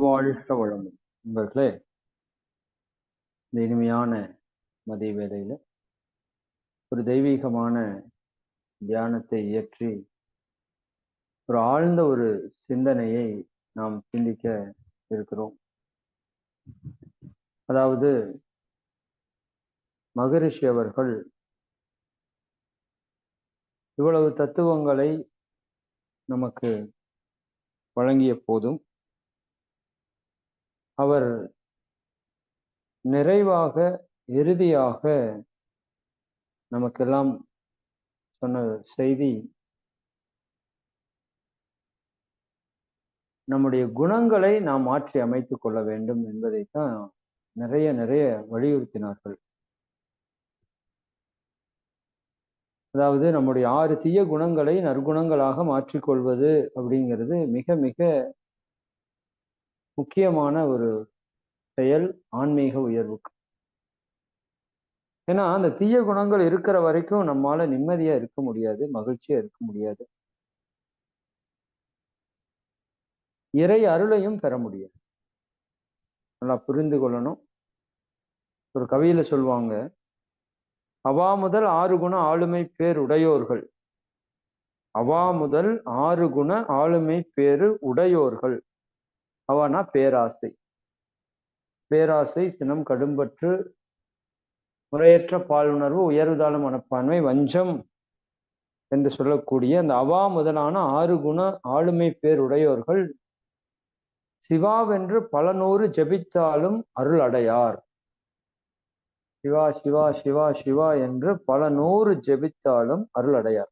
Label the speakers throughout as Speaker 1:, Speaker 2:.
Speaker 1: வாழ்க வளமும் நண்பர்களே இந்த இனிமையான மதிய வேலையில் ஒரு தெய்வீகமான தியானத்தை இயற்றி ஒரு ஆழ்ந்த ஒரு சிந்தனையை நாம் சிந்திக்க இருக்கிறோம். அதாவது மகரிஷி அவர்கள் இவ்வளவு தத்துவங்களை நமக்கு வழங்கிய போதும் அவர் நிறைவாக இறுதியாக நமக்கெல்லாம் சொன்ன செய்தி நம்முடைய குணங்களை நாம் மாற்றி அமைத்துக் கொள்ள வேண்டும் என்பதைத்தான் நிறைய நிறைய வலியுறுத்தினார்கள். அதாவது நம்முடைய ஆறு தீய குணங்களை நற்குணங்களாக மாற்றிக்கொள்வது அப்படிங்கிறது மிக மிக முக்கியமான ஒரு செயல் ஆன்மீக உயர்வுக்கு ஏன்னா அந்த தீய குணங்கள் இருக்கிற வரைக்கும் நம்மால நிம்மதியா இருக்க முடியாது மகிழ்ச்சியா இருக்க முடியாது. இறை அருளையும் பெற முடியாது. நல்லா புரிந்து கொள்ளணும். ஒரு கவியில சொல்லுவாங்க அவா முதல் ஆறு குண ஆளுமை பேர் உடையோர்கள். அவா முதல் ஆறு குண ஆளுமை பேரு உடையோர்கள். ஹவானா பேராசை. பேராசை சினம் கடும்பற்று முறையற்ற பாலுணர்வு உயர்வுதான மனப்பான்மை வஞ்சம் என்று சொல்லக்கூடிய அந்த அவா முதலான ஆறு குண ஆளுமை பேருடையோர்கள் சிவாவென்று பல நூறு ஜபித்தாலும் அருள் அடையார். சிவா சிவா சிவா சிவா என்று பல நூறு ஜெபித்தாலும் அருள் அடையார்.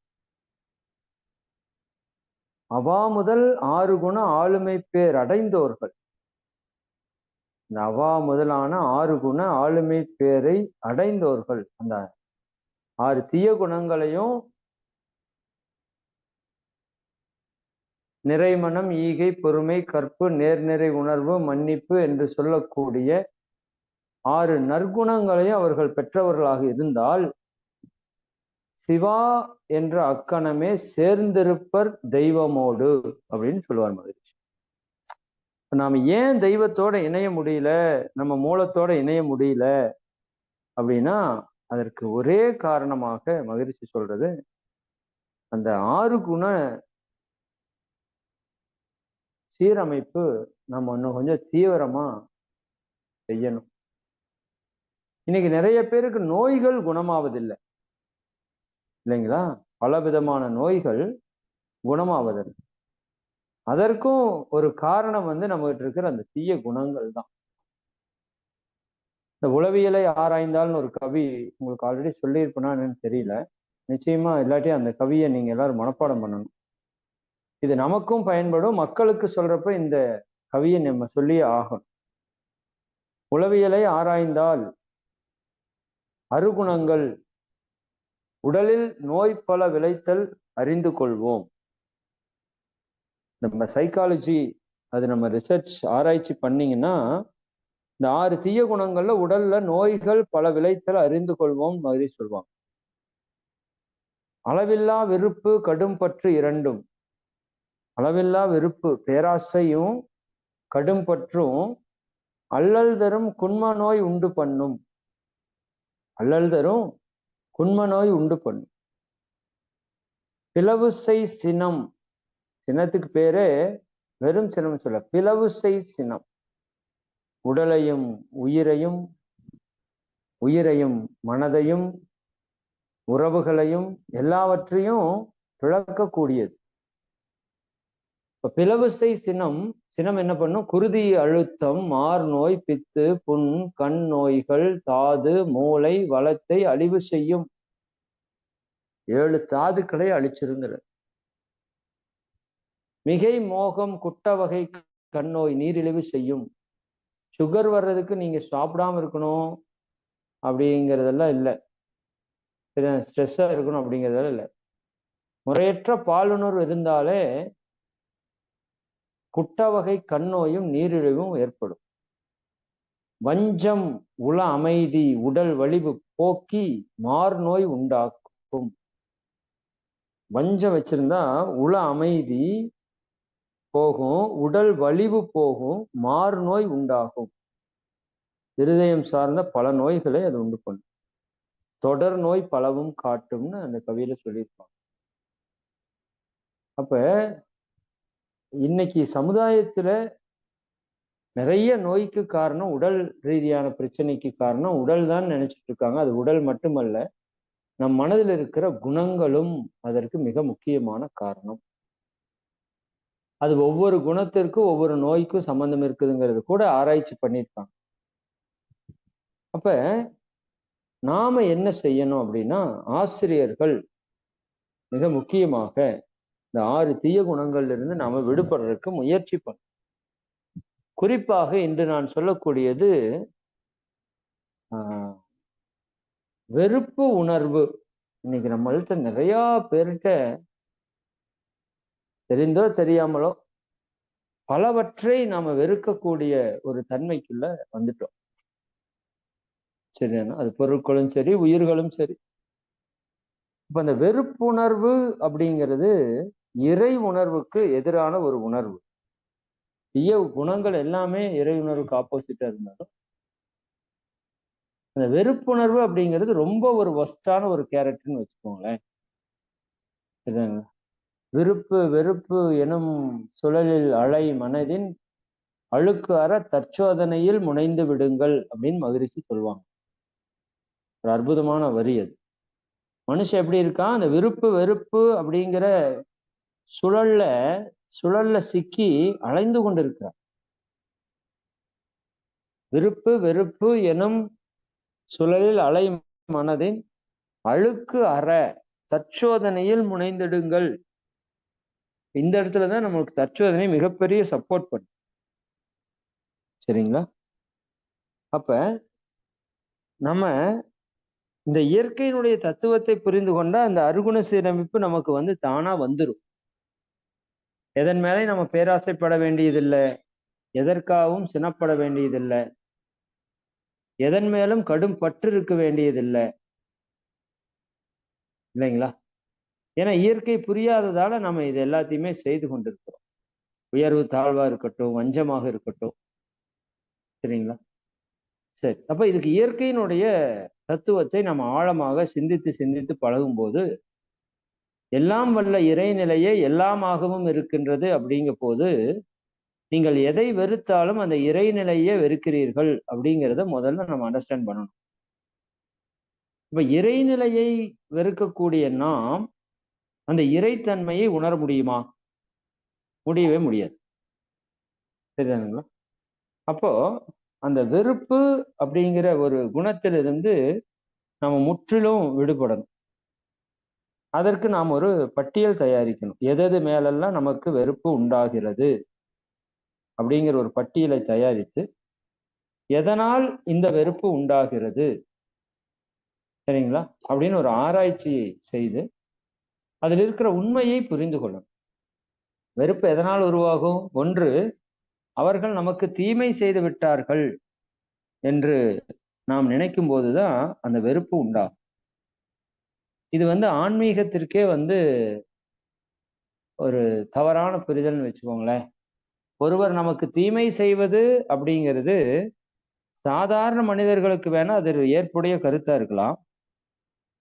Speaker 1: அவா முதல் ஆறு குண ஆளுமை பேர் அடைந்தோர்கள். இந்த அவா முதலான ஆறு குண ஆளுமை பேரை அடைந்தோர்கள். அந்த ஆறு தீய குணங்களையும் நிறைமனம் ஈகை பொறுமை கற்பு நேர்நிறை உணர்வு மன்னிப்பு என்று சொல்லக்கூடிய ஆறு நற்குணங்களையும் அவர்கள் பெற்றவர்களாக இருந்தால் சிவா என்ற அக்கணமே சேர்ந்திருப்பர் தெய்வமோடு அப்படின்னு சொல்லுவார் மகிழ்ச்சி நாம ஏன் தெய்வத்தோட இணைய முடியல? நம்ம மூலத்தோட இணைய முடியல? அப்படின்னா அதற்கு ஒரே காரணமாக மகிழ்ச்சி சொல்றது அந்த ஆறு குண சீரமைப்பு நம்ம இன்னும் கொஞ்சம் தீவிரமா செய்யணும். இன்னைக்கு நிறைய பேருக்கு நோய்கள் குணமாவதில்லை. இல்லைங்களா? பல விதமான நோய்கள் குணமாவதற்கு. அதற்கும் ஒரு காரணம் வந்து நம்மகிட்ட இருக்கிற அந்த தீய குணங்கள் தான். இந்த உளவியலை ஆராய்ந்தால்னு ஒரு கவி உங்களுக்கு ஆல்ரெடி சொல்லியிருப்பேனான்னு தெரியல. நிச்சயமா இல்லாட்டி அந்த கவியை நீங்க எல்லாரும் மனப்பாடம் பண்ணணும். இது நமக்கும் பயன்படும். மக்களுக்கு சொல்றப்ப இந்த கவியை நம்ம சொல்லியே ஆகணும். உளவியலை ஆராய்ந்தால் அருகுணங்கள் உடலில் நோய் பல விளைத்தல் அறிந்து கொள்வோம். நம்ம சைக்காலஜி அது நம்ம ரிசர்ச் ஆராய்ச்சி பண்ணீங்கன்னா இந்த ஆறு தீய குணங்கள்ல உடல்ல நோய்கள் பல விளைத்தல் அறிந்து கொள்வோம் மாதிரி சொல்லுவாங்க. அளவில்லா வெறுப்பு கடும் பற்று இரண்டும். அளவில்லா வெறுப்பு பேராசையும் கடும் பற்றும் அல்லல் தரும் குன்ம நோய் உண்டு பண்ணும். அல்லல் தரும் குன்ம நோய் உண்டு பண்ணும் பிளவுசை சினம். சினத்துக்கு பேரே வெறும் சினம் சொல்ல. பிளவுசை சினம். உடலையும் உயிரையும் உயிரையும் மனதையும் உறவுகளையும் எல்லாவற்றையும் பிளக்கக்கூடியது. இப்ப பிளவுசை சினம் சினம் என்ன பண்ணும்? குருதி அழுத்தம் மார் நோய் பித்து புண் கண் நோய்கள் தாது மூளை வளத்தை அழிவு செய்யும். ஏழு தாதுக்களை அழிச்சிருங்கிற மிகை மோகம் குட்ட வகை கண்ணோய் நீரிழிவு செய்யும். சுகர் வர்றதுக்கு நீங்க சாப்பிடாம இருக்கணும் அப்படிங்கிறதெல்லாம் இல்லை. ஸ்ட்ரெஸ்ஸா இருக்கணும் அப்படிங்கிறதெல்லாம் இல்லை. முறையற்ற பாலுணர்வு இருந்தாலே குட்டவகை கண்ணோயும் நீரிழிவும் ஏற்படும். வஞ்சம் உள அமைதி உடல் வலிவு போக்கி மார்நோய் உண்டாக்கும். வஞ்சம் வச்சிருந்தா உள அமைதி போகும் உடல் வலிவு போகும் மார்நோய் உண்டாகும். இருதயம் சார்ந்த பல நோய்களை அது உண்டு பண்ணும். தொடர் நோய் பலவும் காட்டும்னு அந்த கவியில சொல்லியிருப்பாங்க. அப்ப இன்னைக்கு சமுதாயத்துல நிறைய நோய்க்கு காரணம் உடல் ரீதியான பிரச்சனைக்கு காரணம் உடல் தான் நினைச்சிட்டு இருக்காங்க. அது உடல் மட்டுமல்ல நம் மனதில் இருக்கிற குணங்களும் அதற்கு மிக முக்கியமான காரணம். அது ஒவ்வொரு குணத்திற்கும் ஒவ்வொரு நோய்க்கும் சம்பந்தம் இருக்குதுங்கிறது கூட ஆராய்ச்சி பண்ணியிருக்காங்க. அப்ப நாம என்ன செய்யணும் அப்படின்னா ஆசிரியர்கள் மிக முக்கியமாக இந்த ஆறு தீய குணங்கள்ல இருந்து நாம விடுபடுறதுக்கு முயற்சி பண்ணணும். குறிப்பாக இன்று நான் சொல்லக்கூடியது ஆஹ் வெறுப்பு உணர்வு. இன்னைக்கு நம்மள்கிட்ட நிறைய பேர்கிட்ட தெரிந்தோ தெரியாமலோ பலவற்றை நாம வெறுக்கக்கூடிய ஒரு தன்மைக்குள்ள வந்துட்டோம். சரியான அது பொருட்களும் சரி உயிர்களும் சரி. இப்ப அந்த வெறுப்புணர்வு அப்படிங்கிறது இறை உணர்வுக்கு எதிரான ஒரு உணர்வு. தீய குணங்கள் எல்லாமே இறை உணர்வுக்கு ஆப்போசிட்டா இருந்தாலும் அந்த வெறுப்புணர்வு அப்படிங்கிறது ரொம்ப ஒரு ஒஸ்டான ஒரு கேரக்டர்னு வச்சுக்கோங்களேன். விருப்பு வெறுப்பு எனும் சுழலில் அலை மனதின் அழுக்கு அற தற்சோதனையில் முனைந்து விடுங்கள் அப்படின்னு மகிழ்ச்சி சொல்லுவாங்க. ஒரு அற்புதமான வரி அது. மனுஷன் எப்படி இருக்கான்? அந்த விருப்பு வெறுப்பு அப்படிங்கிற சுழல்ல சுழல்ல சிக்கி அலைந்து கொண்டிருக்கிறார். விருப்பு வெறுப்பு எனும் சுழலில் அலை மனதின் அழுக்கு அற தற்சோதனையில் முனைந்திடுங்கள். இந்த இடத்துலதான் நம்மளுக்கு தற்சோதனை மிகப்பெரிய சப்போர்ட் பண்ணும். சரிங்களா? அப்ப நம்ம இந்த இயற்கையினுடைய தத்துவத்தை புரிந்து கொண்டா அந்த அருகுண சீரமைப்பு நமக்கு வந்து தானா வந்துடும் எதன் மேலே நம்ம பேராசைப்பட வேண்டியதில்லை? எதற்காகவும் சினப்பட வேண்டியதில்லை. எதன் மேலும் கடும் பற்று இருக்க வேண்டியதில்லை. இல்லைங்களா? ஏன்னா இயற்கை புரியாததால நம்ம இது எல்லாத்தையுமே செய்து கொண்டிருக்கிறோம். உயர்வு தாழ்வா இருக்கட்டும் வஞ்சமாக இருக்கட்டும். சரிங்களா? சரி. அப்ப இதுக்கு இயற்கையினுடைய தத்துவத்தை நம்ம ஆழமாக சிந்தித்து சிந்தித்து பழகும் போது எல்லாம் வல்ல இறைநிலையே எல்லாமாகவும் இருக்கின்றது அப்படிங்க போது நீங்கள் எதை வெறுத்தாலும் அந்த இறைநிலையே வெறுக்கிறீர்கள் அப்படிங்கிறத முதல்ல நம்ம அண்டர்ஸ்டாண்ட் பண்ணணும். இப்ப இறைநிலையை வெறுக்கக்கூடிய நாம் அந்த இறைத்தன்மையை உணர முடியுமா? முடியவே முடியாது. சரிதானுங்களா? அப்போ அந்த வெறுப்பு அப்படிங்கிற ஒரு குணத்திலிருந்து நம்ம முற்றிலும் விடுபடணும். அதற்கு நாம் ஒரு பட்டியல் தயாரிக்கணும். எதது மேலெல்லாம் நமக்கு வெறுப்பு உண்டாகிறது அப்படிங்கிற ஒரு பட்டியலை தயாரித்து எதனால் இந்த வெறுப்பு உண்டாகிறது? சரிங்களா? அப்படின்னு ஒரு ஆராய்ச்சி செய்து அதில் இருக்கிற உண்மையை புரிந்து கொள்ளணும். வெறுப்பு எதனால் உருவாகும்? ஒன்று அவர்கள் நமக்கு தீமை செய்து விட்டார்கள் என்று நாம் நினைக்கும் போதுதான் அந்த வெறுப்பு உண்டாகும். இது வந்து ஆன்மீகத்திற்கே வந்து ஒரு தவறான புரிதல்னு வச்சுக்கோங்களேன். ஒருவர் நமக்கு தீமை செய்வது அப்படிங்கிறது சாதாரண மனிதர்களுக்கு வேணா அது ஏற்புடைய கருத்தா இருக்கலாம்.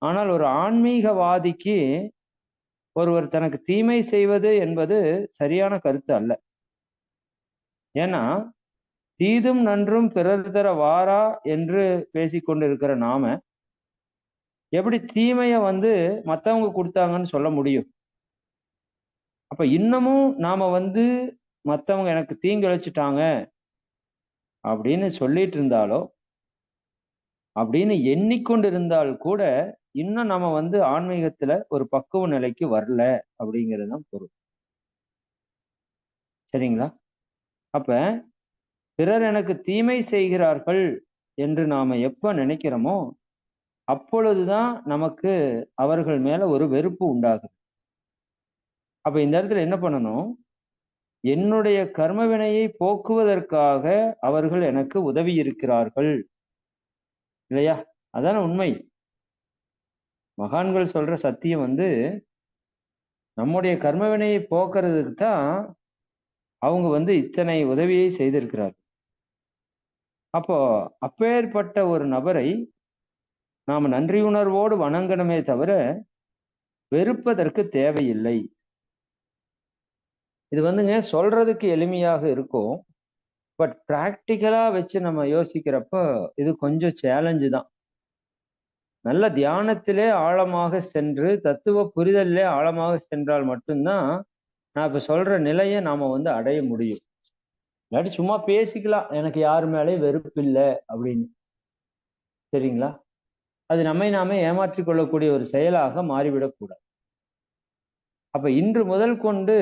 Speaker 1: ஆனால் ஒரு ஆன்மீகவாதிக்கு ஒருவர் தனக்கு தீமை செய்வது என்பது சரியான கருத்து அல்ல. ஏன்னா தீதும் நன்றும் பிறர் தர வாரா என்று பேசிக்கொண்டிருக்கிற நாம எப்படி தீமையை வந்து மற்றவங்க கொடுத்தாங்கன்னு சொல்ல முடியும்? அப்ப இன்னமும் நாம வந்து மற்றவங்க எனக்கு தீங்கு அழைச்சிட்டாங்க அப்படின்னு சொல்லிட்டு இருந்தாலோ அப்படின்னு எண்ணிக்கொண்டு இருந்தால் கூட இன்னும் நம்ம வந்து ஆன்மீகத்துல ஒரு பக்குவ நிலைக்கு வரல அப்படிங்கிறது தான் பொருள். சரிங்களா? அப்ப பிறர் எனக்கு தீமை செய்கிறார்கள் என்று நாம எப்ப நினைக்கிறோமோ அப்பொழுதுதான் நமக்கு அவர்கள் மேல ஒரு வெறுப்பு உண்டாகுது. அப்ப இந்த இடத்துல என்ன பண்ணணும்? என்னுடைய கர்மவினையை போக்குவதற்காக அவர்கள் எனக்கு உதவி இருக்கிறார்கள். இல்லையா? அதான உண்மை. மகான்கள் சொல்ற சத்தியம் வந்து நம்முடைய கர்மவினையை போக்குறதுக்கு தான் அவங்க வந்து இத்தனை உதவியை செய்திருக்கிறார்கள். அப்போ அப்பேற்பட்ட ஒரு நபரை நாம் நன்றியுணர்வோடு வணங்கணுமே தவிர வெறுப்பதற்கு தேவையில்லை. இது வந்துங்க சொல்றதுக்கு எளிமையாக இருக்கும். பட் ப்ராக்டிக்கலா வச்சு நம்ம யோசிக்கிறப்ப இது கொஞ்சம் சேலஞ்சு தான். நல்ல தியானத்திலே ஆழமாக சென்று தத்துவ புரிதலிலே ஆழமாக சென்றால் மட்டும்தான் நான் இப்போ சொல்ற நிலையை நாம வந்து அடைய முடியும். இல்லாட்டி சும்மா பேசிக்கலாம். எனக்கு யார் மேலேயும் வெறுப்பு இல்லை அப்படின்னு. சரிங்களா? அது நம்மை நாமே ஏமாற்றிக் கொள்ளக்கூடிய ஒரு செயலாக மாறிவிடக்கூடாது. அப்ப இன்று முதல் கொண்டு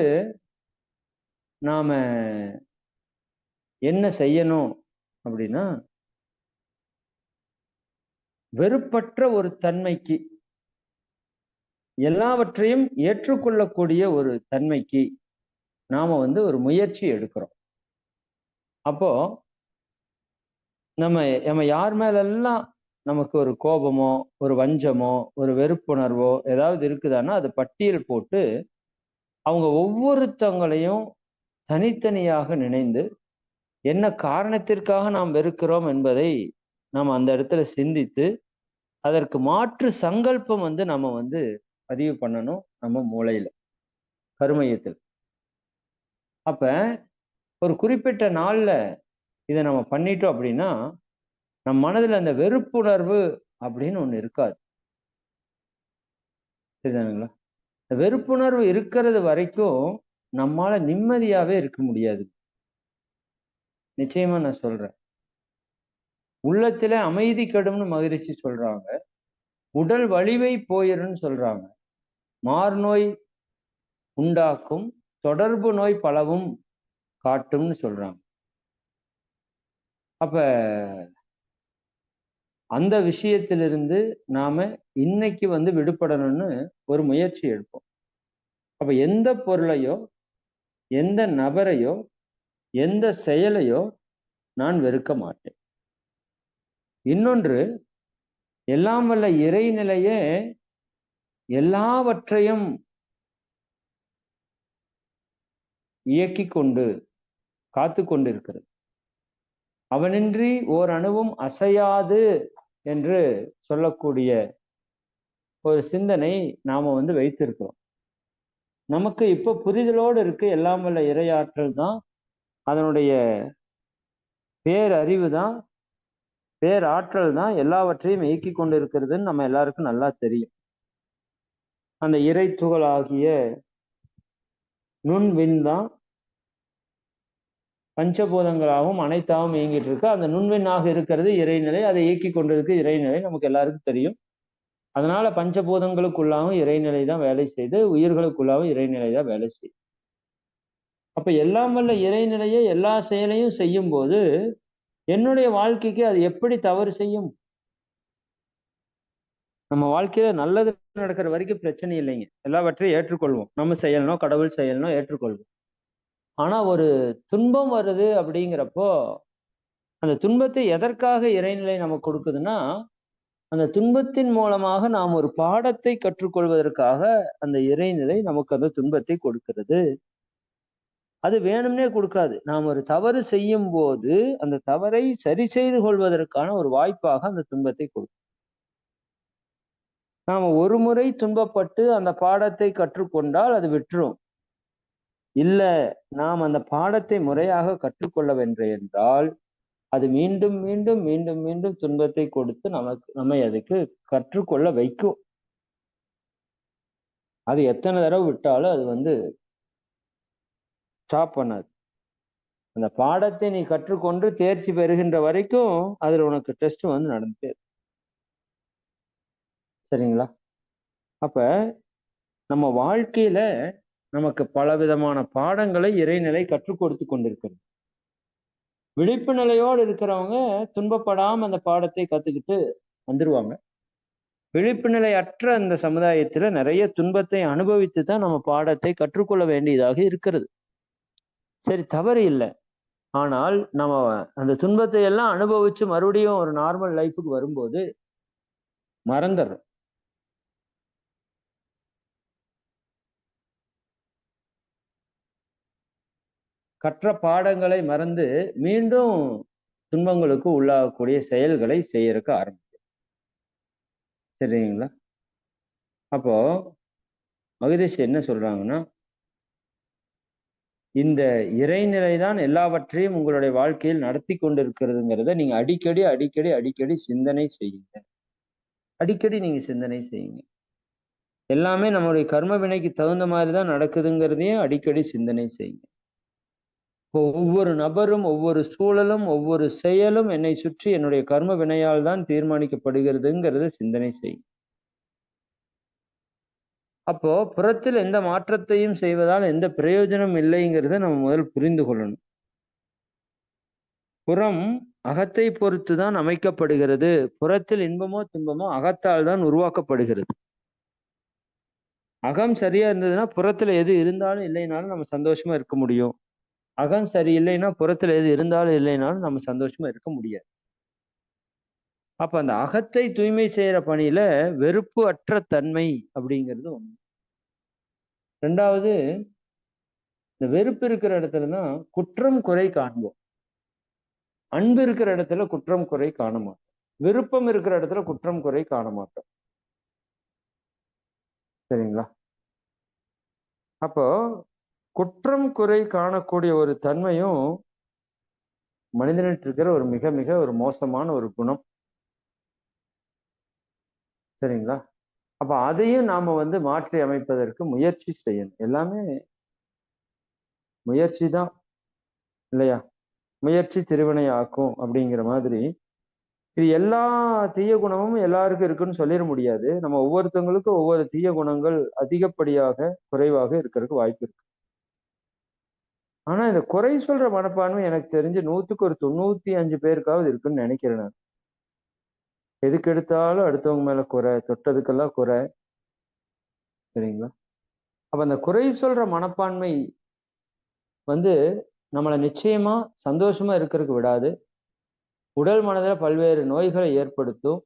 Speaker 1: நாம என்ன செய்யணும் அப்படின்னா வெறுப்பற்ற ஒரு தன்மைக்கு எல்லாவற்றையும் ஏற்றுக்கொள்ளக்கூடிய ஒரு தன்மைக்கு நாம வந்து ஒரு முயற்சி எடுக்கிறோம். அப்போ நம்ம நம்ம யார் மேலெல்லாம் நமக்கு ஒரு கோபமோ ஒரு வஞ்சமோ ஒரு வெறுப்புணர்வோ ஏதாவது இருக்குதான்னா அது பட்டியல் போட்டு அவங்க ஒவ்வொருத்தவங்களையும் தனித்தனியாக நினைந்து என்ன காரணத்திற்காக நாம் வெறுக்கிறோம் என்பதை நாம் அந்த இடத்துல சிந்தித்து அதற்கு மாற்று சங்கல்பம் வந்து நம்ம வந்து பதிவு பண்ணணும் நம்ம மூளையில கருமையத்தில். அப்ப ஒரு குறிப்பிட்ட நாள்ல இதை நம்ம பண்ணிட்டோம் அப்படின்னா நம் மனதில் அந்த வெறுப்புணர்வு அப்படின்னு ஒண்ணு இருக்காது. சரிதானுங்களா இந்த வெறுப்புணர்வு இருக்கிறது வரைக்கும் நம்மால நிம்மதியாவே இருக்க முடியாது. நிச்சயமா நான் சொல்றேன். உள்ளத்துல அமைதி கெடும்னு மகிழ்ச்சி சொல்றாங்க. உடல் வலிவை போயிருன்னு சொல்றாங்க. மார்நோய் உண்டாக்கும் தொடர்பு நோய் பலவும் காட்டும்னு சொல்றாங்க. அப்ப அந்த விஷயத்திலிருந்து நாம இன்னைக்கு வந்து விடுபடணும்னு ஒரு முயற்சி எடுப்போம். அப்ப எந்த பொருளையோ எந்த நபரையோ எந்த செயலையோ நான் வெறுக்க மாட்டேன். இன்னொன்று எல்லாம் வல்ல இறைநிலையே எல்லாவற்றையும் இயக்கி கொண்டு காத்து கொண்டிருக்கிறது. அவனின்றி ஓர் அணுவும் அசையாது. என்று சொல்லக்கூடிய ஒரு சிந்தனை நாம் வந்து வைத்திருக்கிறோம். நமக்கு இப்போ புரிதலோடு இருக்கு எல்லாம் வல்ல இறையாற்றல் தான் அதனுடைய பேரறிவு தான் பேராற்றல் தான் எல்லாவற்றையும் இயக்கி கொண்டு இருக்கிறதுன்னு நம்ம எல்லாருக்கும் நல்லா தெரியும். அந்த இறை துகளாகிய நுண்வின் தான் பஞ்சபூதங்களாகவும் அனைத்தாகவும் இயங்கிட்டு இருக்கு அந்த நுண்வெண்ணாக இருக்கிறது இறைநிலை அதை இயக்கி கொண்டிருக்கு இறைநிலை. நமக்கு எல்லாருக்கும் தெரியும். அதனால பஞ்சபூதங்களுக்குள்ளாகவும் இறைநிலை தான் வேலை செய்து உயிர்களுக்குள்ளாகவும் இறைநிலை தான் வேலை செய்யுது அப்ப எல்லாம் வல்ல இறைநிலையை எல்லா செயலையும் செய்யும் போது என்னுடைய வாழ்க்கைக்கு அது எப்படி தவறு செய்யும்? நம்ம வாழ்க்கையில நல்லது நடக்கிற வரைக்கும் பிரச்சனை இல்லைங்க. எல்லாவற்றையும் ஏற்றுக்கொள்வோம். நம்ம செயல்னோ கடவுள் செயல்னோ ஏற்றுக்கொள்வோம். ஆனா ஒரு துன்பம் வருது அப்படிங்கிறப்போ அந்த துன்பத்தை எதற்காக இறைநிலை நமக்கு கொடுக்குதுன்னா அந்த துன்பத்தின் மூலமாக நாம் ஒரு பாடத்தை கற்றுக்கொள்வதற்காக அந்த இறைநிலை நமக்கு அந்த துன்பத்தை கொடுக்கிறது. அது வேணும்னே கொடுக்காது. நாம் ஒரு தவறு செய்யும் போது அந்த தவறை சரி செய்து கொள்வதற்கான ஒரு வாய்ப்பாக அந்த துன்பத்தை கொடுக்கும். நாம் ஒரு முறை துன்பப்பட்டு அந்த பாடத்தை கற்றுக்கொண்டால் அது விட்டுரும். இல்ல நாம் அந்த பாடத்தை முறையாக கற்றுக்கொள்ளவென்று என்றால் அது மீண்டும் மீண்டும் மீண்டும் மீண்டும் துன்பத்தை கொடுத்து நமக்கு நம்மை அதுக்கு கற்றுக்கொள்ள வைக்கும். அது எத்தனை தடவை விட்டாலும் அது வந்து ஸ்டாப் பண்ணாது. அந்த பாடத்தை நீ கற்றுக்கொண்டு தேர்ச்சி பெறுகின்ற வரைக்கும் அதில் உனக்கு டெஸ்ட் வந்து நடந்துட்டே சரிங்களா? அப்ப நம்ம வாழ்க்கையில நமக்கு பலவிதமான பாடங்களை இறைநிலை கற்றுக் கொடுத்து கொண்டிருக்கிறது. விழிப்பு நிலையோடு இருக்கிறவங்க துன்பப்படாம அந்த பாடத்தை கத்துக்கிட்டு வந்துருவாங்க. விழிப்பு நிலை அற்ற அந்த சமுதாயத்துல நிறைய துன்பத்தை அனுபவித்து தான் நம்ம பாடத்தை கற்றுக்கொள்ள வேண்டியதாக இருக்கிறது. சரி தவறு இல்லை. ஆனால் நம்ம அந்த துன்பத்தை எல்லாம் அனுபவிச்சு மறுபடியும் ஒரு நார்மல் லைஃபுக்கு வரும்போது மறந்துடுறோம். கற்ற பாடங்களை மறந்து மீண்டும் துன்பங்களுக்கு உள்ளாகக்கூடிய செயல்களை செய்யறதுக்கு ஆரம்பிக்கும் சரிங்களா? அப்போ மகரிஷி என்ன சொல்றாங்கன்னா இந்த இறைநிலை தான் எல்லாவற்றையும் உங்களுடைய வாழ்க்கையில் நடத்தி கொண்டிருக்கிறதுங்கிறத நீங்க அடிக்கடி அடிக்கடி அடிக்கடி சிந்தனை செய்யுங்க. அடிக்கடி நீங்க சிந்தனை செய்யுங்க. எல்லாமே நம்மளுடைய கர்ம வினைக்கு தகுந்த மாதிரி தான் நடக்குதுங்கிறதையும் அடிக்கடி சிந்தனை செய்யுங்க. இப்போ ஒவ்வொரு நபரும் ஒவ்வொரு சூழலும் ஒவ்வொரு செயலும் என்னை சுற்றி என்னுடைய கர்ம வினையால் தான் தீர்மானிக்கப்படுகிறதுங்கிறத சிந்தனை செய். அப்போ புறத்தில் எந்த மாற்றத்தையும் செய்வதால் எந்த பிரயோஜனம் இல்லைங்கிறத நம்ம முதல் புரிந்து கொள்ளணும். புறம் அகத்தை பொறுத்து தான் அமைக்கப்படுகிறது. புறத்தில் இன்பமோ துன்பமோ அகத்தால் தான் உருவாக்கப்படுகிறது. அகம் சரியா இருந்ததுன்னா புறத்துல எது இருந்தாலும் இல்லைனாலும் நம்ம சந்தோஷமா இருக்க முடியும். அகம் சரியில்லைன்னா புறத்துல எது இருந்தாலும் இல்லைனாலும் நம்ம சந்தோஷமா இருக்க முடியாது. அப்ப அந்த அகத்தை தூய்மை செய்யற பணியில வெறுப்பு அற்ற தன்மை அப்படிங்கிறது ஒண்ணு. ரெண்டாவது இந்த வெறுப்பு இருக்கிற இடத்துல தான் குற்றம் குறை காண்போம் அன்பு இருக்கிற இடத்துல குற்றம் குறை காண மாட்டோம். விருப்பம் இருக்கிற இடத்துல குற்றம் குறை காண மாட்டோம். சரிங்களா? அப்போ குற்றம் குறை காணக்கூடிய ஒரு தன்மையும் மனிதனிட்டு இருக்கிற ஒரு மிக மிக ஒரு மோசமான ஒரு குணம். சரிங்களா? அப்ப அதையும் நாம வந்து மாற்றி அமைப்பதற்கு முயற்சி செய்யணும். எல்லாமே முயற்சி தான். இல்லையா? முயற்சி திருவினை ஆக்கும் அப்படிங்கிற மாதிரி. இது எல்லா தீய குணமும் எல்லாருக்கும் இருக்குன்னு சொல்லிட முடியாது. நம்ம ஒவ்வொருத்தவங்களுக்கும் ஒவ்வொரு தீய குணங்கள் அதிகப்படியாக குறைவாக இருக்கிறதுக்கு வாய்ப்பு இருக்கு. ஆனா இந்த குறை சொல்ற மனப்பான்மை எனக்கு தெரிஞ்சு நூத்துக்கு ஒரு தொண்ணூத்தி அஞ்சு பேருக்காவது இருக்குன்னு நினைக்கிறேன் நான். எதுக்கு எடுத்தாலும் அடுத்தவங்க மேல குறை தொட்டதுக்கெல்லாம் குறை. சரிங்களா? அப்ப அந்த குறை சொல்ற மனப்பான்மை வந்து நம்மளை நிச்சயமா சந்தோஷமா இருக்கிறதுக்கு விடாது. உடல் மனதில் பல்வேறு நோய்களை ஏற்படுத்தும்.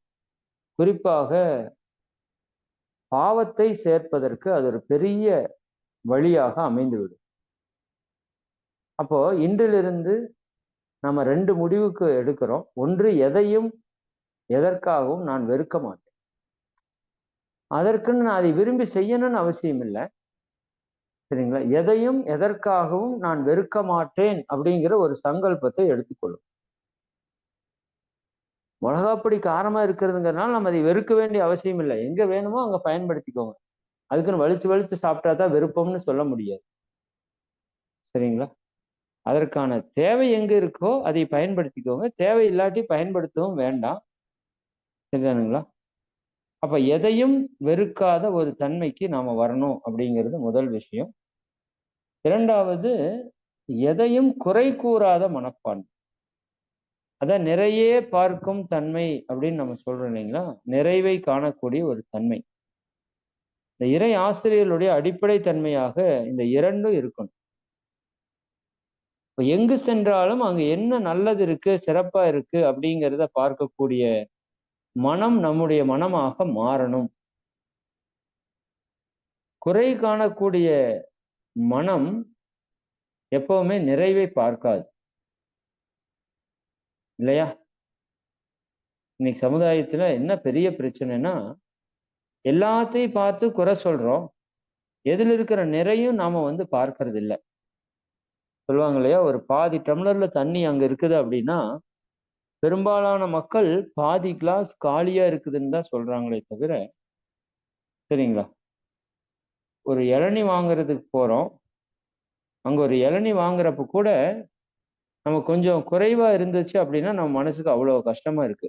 Speaker 1: குறிப்பாக பாவத்தை சேர்ப்பதற்கு அது ஒரு பெரிய வழியாக அமைந்துவிடும். அப்போ இன்றிலிருந்து நம்ம ரெண்டு முடிவுக்கு எடுக்கிறோம். ஒன்று எதையும் எதற்காகவும் நான் வெறுக்க மாட்டேன். அதற்குன்னு நான் அதை விரும்பி செய்யணும்னு அவசியம் இல்லை. சரிங்களா? எதையும் எதற்காகவும் நான் வெறுக்க மாட்டேன் அப்படிங்கிற ஒரு சங்கல்பத்தை எடுத்துக்கொள்ளும். மிளகாப்பொடி காரமா இருக்கிறதுங்கிறதுனால நம்ம அதை வெறுக்க வேண்டிய அவசியம் இல்லை. எங்க வேணுமோ அங்க பயன்படுத்திக்கோங்க. அதுக்குன்னு வலிச்சு வலிச்சு சாப்பிட்டா தான் விருப்பம்னு சொல்ல முடியாது. சரிங்களா? அதற்கான தேவை எங்க இருக்கோ அதை பயன்படுத்திக்கோங்க. தேவை இல்லாட்டி பயன்படுத்தவும் வேண்டாம். சரிதானுங்களா? அப்போ எதையும் வெறுக்காத ஒரு தன்மைக்கு நாம வரணும் அப்படிங்கிறது முதல் விஷயம். இரண்டாவது எதையும் குறை கூறாத மனப்பான்மை. அதான் நிறைய பார்க்கும் தன்மை அப்படின்னு நம்ம சொல்றோம் இல்லைங்களா? நிறைவை காணக்கூடிய ஒரு தன்மை. இந்த இறை ஆசிரியர்களுடைய அடிப்படை தன்மையாக இந்த இரண்டும் இருக்கணும். இப்ப எங்கு சென்றாலும் அங்க என்ன நல்லது இருக்கு சிறப்பா இருக்கு அப்படிங்கிறத பார்க்கக்கூடிய மனம் நம்முடைய மனமாக மாறணும். குறை காணக்கூடிய மனம் எப்பவுமே நிறைவை பார்க்காது. இல்லையா? இன்னைக்கு சமுதாயத்துல என்ன பெரிய பிரச்சனைனா எல்லாத்தையும் பார்த்து குறை சொல்றோம். எதுல இருக்கிற நிறையும் நாம வந்து பார்க்கறது இல்லை சொல்லுவாங்க இல்லையா? ஒரு பாதி டம்ளர்ல தண்ணி அங்க இருக்குது அப்படின்னா பெரும்பாலான மக்கள் பாதி கிளாஸ் காலியா இருக்குதுன்னு தான் சொல்றாங்களே தவிர சரிங்களா? ஒரு இளநி வாங்குறதுக்கு போறோம். அங்க ஒரு இளநி வாங்குறப்ப கூட நம்ம கொஞ்சம் குறைவா இருந்துச்சு அப்படின்னா நம்ம மனசுக்கு அவ்வளவு கஷ்டமா இருக்கு.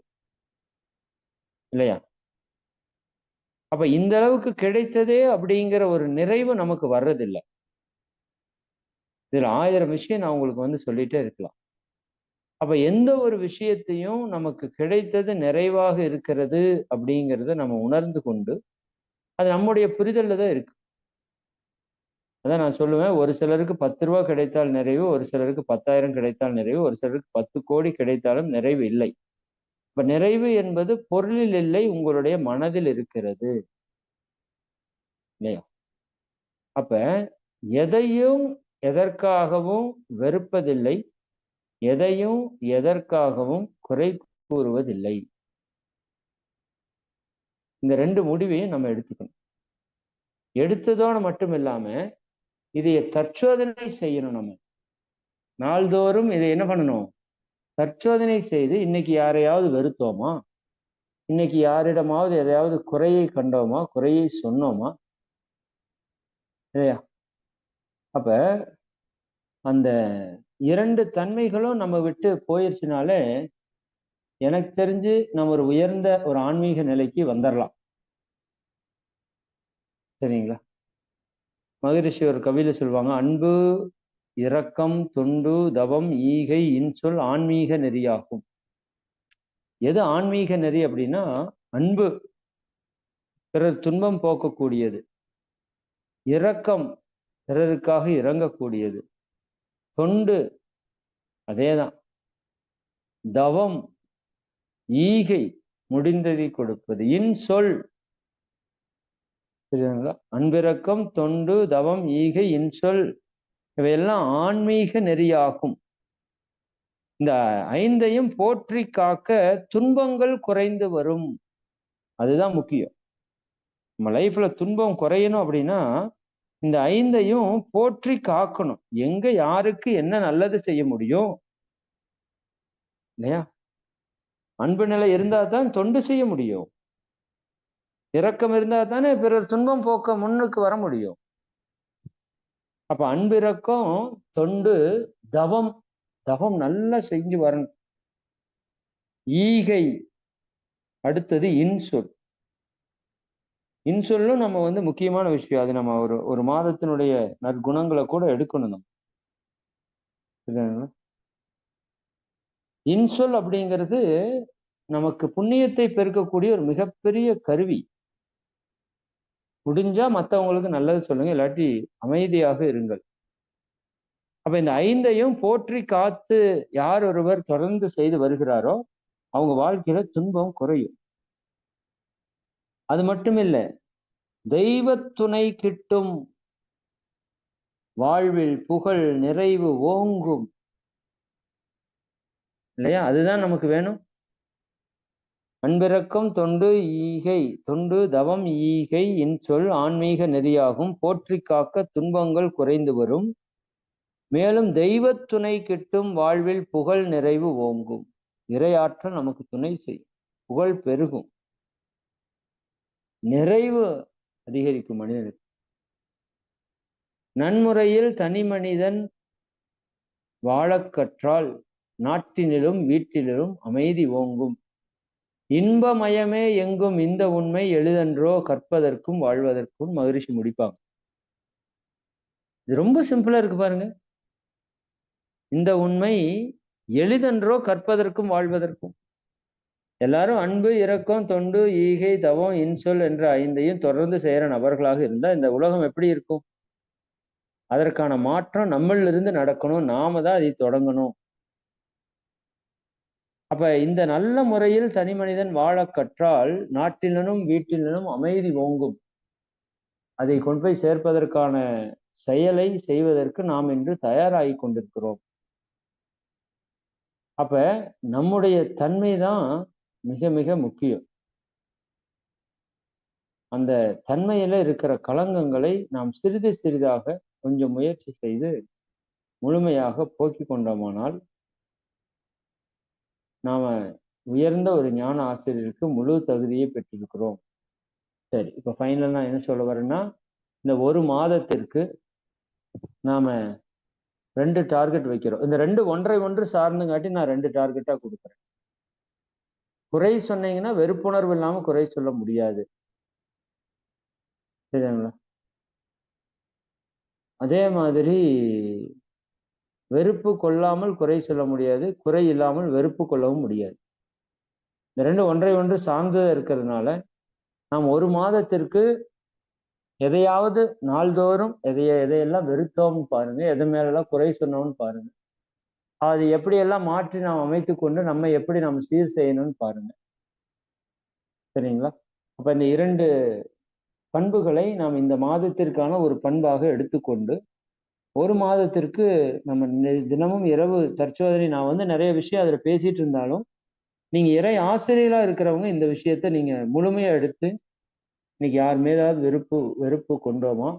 Speaker 1: இல்லையா? அப்ப இந்த அளவுக்கு கிடைத்ததே அப்படிங்கிற ஒரு நிறைவு நமக்கு வர்றதில்லை. இதில் ஆயிரம் விஷயம் நான் உங்களுக்கு வந்து சொல்லிட்டே இருக்கலாம். அப்ப எந்த ஒரு விஷயத்தையும் நமக்கு கிடைத்தது நிறைவாக இருக்கிறது அப்படிங்கிறத நம்ம உணர்ந்து கொண்டு அது நம்முடைய புரிதலில் தான் இருக்கு. அதான் நான் சொல்லுவேன் ஒரு சிலருக்கு பத்து ரூபா கிடைத்தால் நிறைவு ஒரு சிலருக்கு பத்தாயிரம் கிடைத்தால் நிறைவு ஒரு சிலருக்கு பத்து கோடி கிடைத்தாலும் நிறைவு இல்லை. இப்ப நிறைவு என்பது பொருளில் இல்லை உங்களுடைய மனதில் இருக்கிறது. இல்லையா? அப்ப எதையும் எதற்காகவும் வெறுப்பதில்லை எதையும் எதற்காகவும் குறை கூறுவதில்லை. இந்த ரெண்டு முடிவையும் நம்ம எடுத்துக்கணும். எடுத்ததோடு மட்டும் இல்லாம இதைய தற்சோதனை செய்யணும் நம்ம. நாள்தோறும் இதை என்ன பண்ணணும்? தற்சோதனை செய்து இன்னைக்கு யாரையாவது வெறுத்தோமா? இன்னைக்கு யாரிடமாவது எதையாவது குறையை கண்டோமா? குறையை சொன்னோமா? இல்லையா? அப்ப அந்த இரண்டு தன்மைகளும் நம்ம விட்டு போயிடுச்சுனாலே எனக்கு தெரிஞ்சு நம்ம ஒரு உயர்ந்த ஒரு ஆன்மீக நிலைக்கு வந்துடலாம் சரிங்களா? மகரிஷி ஒரு கவியில சொல்லுவாங்க அன்பு இரக்கம் தொண்டு தவம் ஈகை இன்சொல் ஆன்மீக நெறியாகும். எது ஆன்மீக நெறி அப்படின்னா அன்பு. பிறர் துன்பம் போக்கக்கூடியது. இரக்கம் பிறருக்காக இறங்கக்கூடியது. தொண்டு அதேதான். தவம் ஈகை முடிந்ததை கொடுப்பது. இன்சொல் சரிங்களா அன்பிறக்கம் தொண்டு தவம் ஈகை இன்சொல் இவையெல்லாம் ஆன்மீக நெறியாகும். இந்த ஐந்தையும் போற்றி காக்க துன்பங்கள் குறைந்து வரும். அதுதான் முக்கியம். நம்ம லைஃப்ல துன்பம் குறையணும் அப்படின்னா இந்த ஐந்தையும் போற்றி காக்கணும். எங்க யாருக்கு என்ன நல்லது செய்ய முடியும்? இல்லையா? அன்பு நிலை இருந்தா தான் தொண்டு செய்ய முடியும். இரக்கம் இருந்தா தானே பிறர் துன்பம் போக்க முன்னுக்கு வர முடியும். அப்ப அன்பிறக்கம் தொண்டு தவம் தவம் நல்லா செஞ்சு வரணும். ஈகை அடுத்தது இன்சொல். இன்சொல்லும் நம்ம வந்து முக்கியமான விஷயம். அது நம்ம ஒரு ஒரு மாதத்தினுடைய நற்குணங்களை கூட எடுக்கணும் நம்ம. இன்சொல் அப்படிங்கிறது நமக்கு புண்ணியத்தை பெருக்கக்கூடிய ஒரு மிகப்பெரிய கருவி. முடிஞ்சா மற்றவங்களுக்கு நல்லது சொல்லுங்க இல்லாட்டி அமைதியாக இருங்கள். அப்ப இந்த ஐந்தையும் போற்றி காத்து யார் ஒருவர் தொடர்ந்து செய்து வருகிறாரோ அவங்க வாழ்க்கையில துன்பம் குறையும். அது மட்டும் இல்லை தெய்வ துணை கிட்டும் வாழ்வில் புகழ் நிறைவு ஓங்கும். இல்லையா? அதுதான் நமக்கு வேணும். அன்பிறக்கம் தொண்டு ஈகை தொண்டு தவம் ஈகை இன் சொல் ஆன்மீக நெறியாகும். போற்றி காக்க துன்பங்கள் குறைந்து வரும். மேலும் தெய்வ துணை கிட்டும் வாழ்வில் புகழ் நிறைவு ஓங்கும். இறையாற்றல் நமக்கு துணை செய்யும் புகழ் பெருகும். நிறைவு அதிகரிக்கும் மனிதனுக்கு. நன்முறையில் தனி மனிதன் வாழக்கற்றால் நாட்டினிலும் வீட்டிலும் அமைதி ஓங்கும். இன்பமயமே எங்கும் இந்த உண்மை எளிதன்றோ கற்பதற்கும் வாழ்வதற்கும் மகிழ்ச்சி முடிப்பாங்க இது ரொம்ப சிம்பிளா இருக்கு பாருங்க. இந்த உண்மை எளிதன்றோ கற்பதற்கும் வாழ்வதற்கும் எல்லாரும் அன்பு இரக்கம் தொண்டு ஈகை தவம் இன்சொல் என்ற ஐந்தையும் தொடர்ந்து செய்கிற நபர்களாக இருந்தால் இந்த உலகம் எப்படி இருக்கும்? அதற்கான மாற்றம் நம்மளிலிருந்து நடக்கணும். நாம தான் அதை தொடங்கணும். அப்ப இந்த நல்ல முறையில் தனி மனிதன் வாழ கற்றால் நாட்டிலனும் வீட்டிலனும் அமைதி ஓங்கும். அதை கொண்டு போய் சேர்ப்பதற்கான செயலை செய்வதற்கு நாம் இன்று தயாராகி கொண்டிருக்கிறோம். அப்ப நம்முடைய தன்மை தான் மிக மிக முக்கியம். அந்த தன்மையில இருக்கிற களங்கங்களை நாம் சிறிது சிறிதாக கொஞ்சம் முயற்சி செய்து முழுமையாக போக்கி கொண்டோமானால் நாம உயர்ந்த ஒரு ஞான ஆசிரியருக்கு முழு தகுதியை பெற்றிருக்கிறோம். சரி இப்ப ஃபைனல் நான் என்ன சொல்ல வரேன்னா இந்த ஒரு மாதத்திற்கு நாம ரெண்டு டார்கெட் வைக்கிறோம். இந்த ரெண்டு ஒன்றை ஒன்று சார்ந்துங்காட்டி நான் ரெண்டு டார்கெட்டா கொடுக்குறேன். குறை சொன்னீங்கன்னா வெறுப்புணர்வு இல்லாம குறை சொல்ல முடியாது. சரிங்களா அதே மாதிரி வெறுப்பு கொள்ளாமல் குறை சொல்ல முடியாது குறை இல்லாமல் வெறுப்பு கொள்ளவும் முடியாது. இந்த ரெண்டு ஒன்றை ஒன்று சார்ந்து இருக்கிறதுனால நாம் ஒரு மாதத்திற்கு எதையாவது நாள்தோறும் எதைய எதையெல்லாம் வெறுத்தோம்னு பாருங்க எது மேலெல்லாம் குறை சொன்னோம்னு பாருங்க அது எப்படியெல்லாம் மாற்றி நாம் அமைத்து கொண்டு நம்ம எப்படி நாம் சீர் செய்யணும்னு பாருங்க. சரிங்களா? அப்ப இந்த இரண்டு பண்புகளை நாம் இந்த மாதத்திற்கான ஒரு பண்பாக எடுத்துக்கொண்டு ஒரு மாதத்திற்கு நம்ம தினமும் இரவு தற்சோதனை நான் வந்து நிறைய விஷயம் அதில் பேசிட்டு இருந்தாலும் நீங்க இறை ஆசிரியரா இருக்கிறவங்க இந்த விஷயத்த நீங்க முழுமையா எடுத்து இன்னைக்கு யார் மீதாவது வெறுப்பு வெறுப்பு கொண்டோமா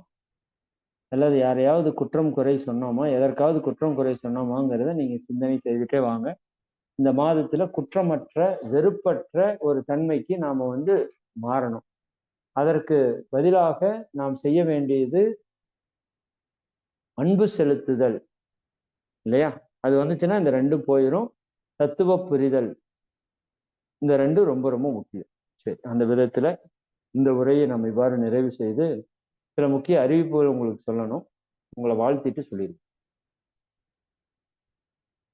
Speaker 1: அல்லது யாரையாவது குற்றம் குறை சொன்னோமா எதற்காவது குற்றம் குறை சொன்னோமாங்கிறத நீங்க சிந்தனை செய்துட்டே வாங்க. இந்த மாதத்துல குற்றமற்ற வெறுப்பற்ற ஒரு தன்மைக்கு நாம வந்து மாறணும். அதற்கு பதிலாக நாம் செய்ய வேண்டியது அன்பு செலுத்துதல் இல்லையா? அது வந்துச்சுன்னா இந்த ரெண்டும் போயிடும் தத்துவ புரிதல் இந்த ரெண்டும் ரொம்ப ரொம்ப முக்கியம். சரி அந்த விதத்துல இந்த உரையை நம்ம இவ்வாறு நிறைவு செய்து சில முக்கிய அறிவிப்புகள் உங்களுக்கு சொல்லணும். உங்களை வாழ்த்திட்டு சொல்லியிருக்கேன்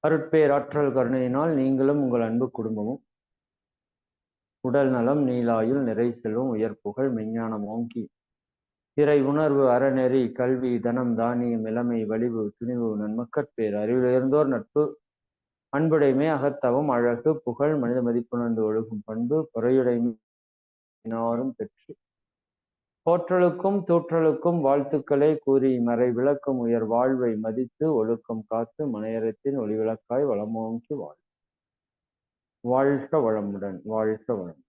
Speaker 1: அருட்பேராற்றல் கருணையினால் நீங்களும் உங்கள் அன்பு குடும்பமும். உடல் நலம் நீலாயுள் நிறை செல்வம் உயர் புகழ் மெஞ்ஞானம் ஓங்கி. இறை உணர்வு அறநெறி கல்வி தனம் தானியம் இளமை வலிவு துணிவு நன்மக்கட்பேர் அறிவிலிருந்தோர் நட்பு. அன்புடைமை அகத்தவம் அழகு புகழ் மனித மதிப்புணர்ந்து ஒழுகும் பண்பு. பொறையுடைமை பெற்று போற்றலுக்கும் தூற்றலுக்கும் வாழ்த்துக்களை கூறி மறை விளக்கும் உயர் வாழ்வை மதித்து ஒழுக்கம் காத்து மனையரத்தின் ஒளிவிளக்காய் வளமோங்கி வாழ் வாழ்க வளமுடன் வாழ்க வளம்